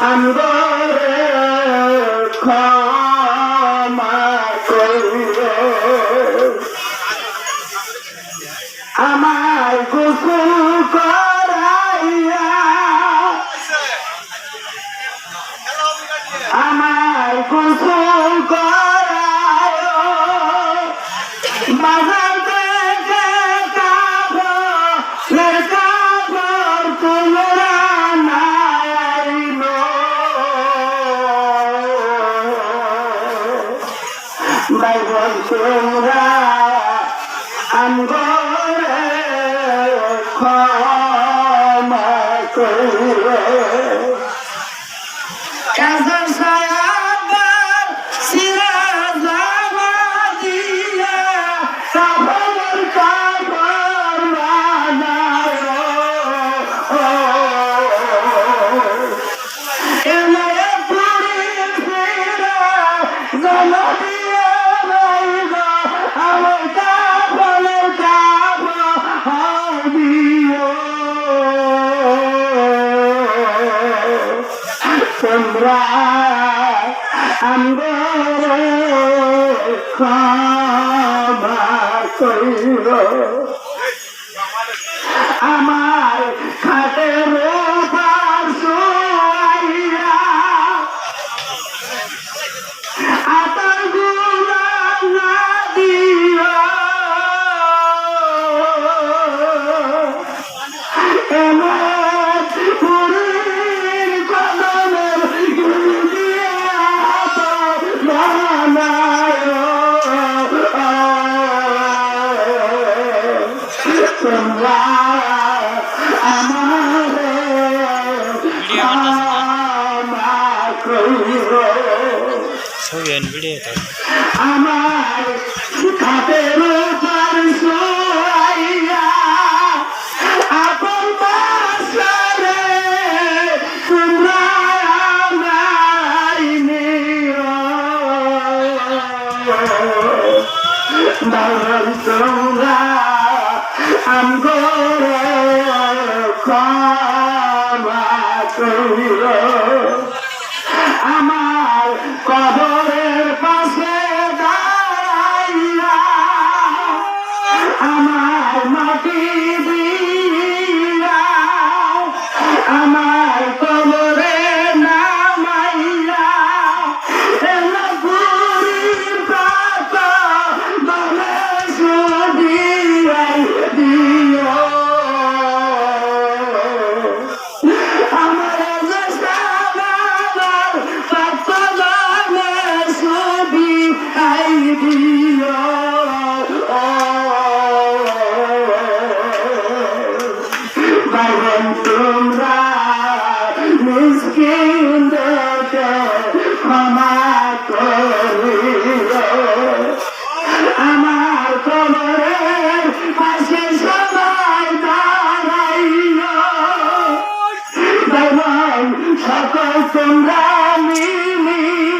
আমরা ক্ষমা আমার গোসল করাইয়া আমার বাইবল তোমরা আমগরে ক্ষমা করো তোমরা আমরা আমার ছবি ভিডিও আমার রইল আমার কবরের পাশে আমার মাটি দিয়া আমার সকল তোমরা মিলি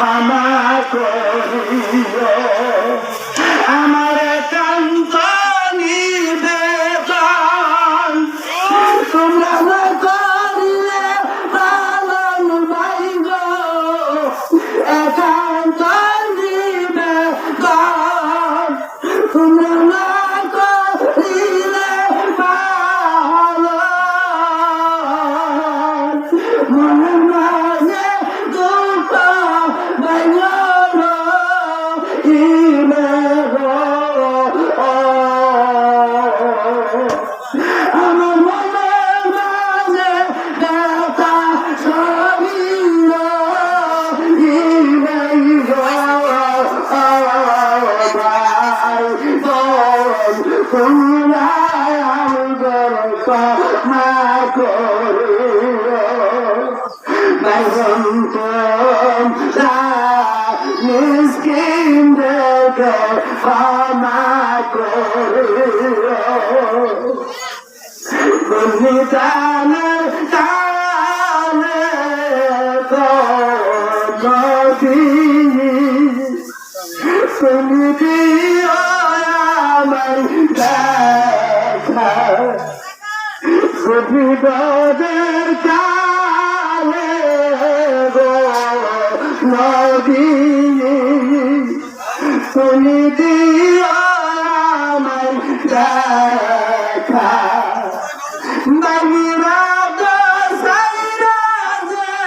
ক্ষমা করিও কুলাম গরক মা করিও তোমরা মিসকিন দেখে ক্ষমা করিও বন্দিতানের কানে নদী। তুমি বিপদের কালে গো নদী তুমি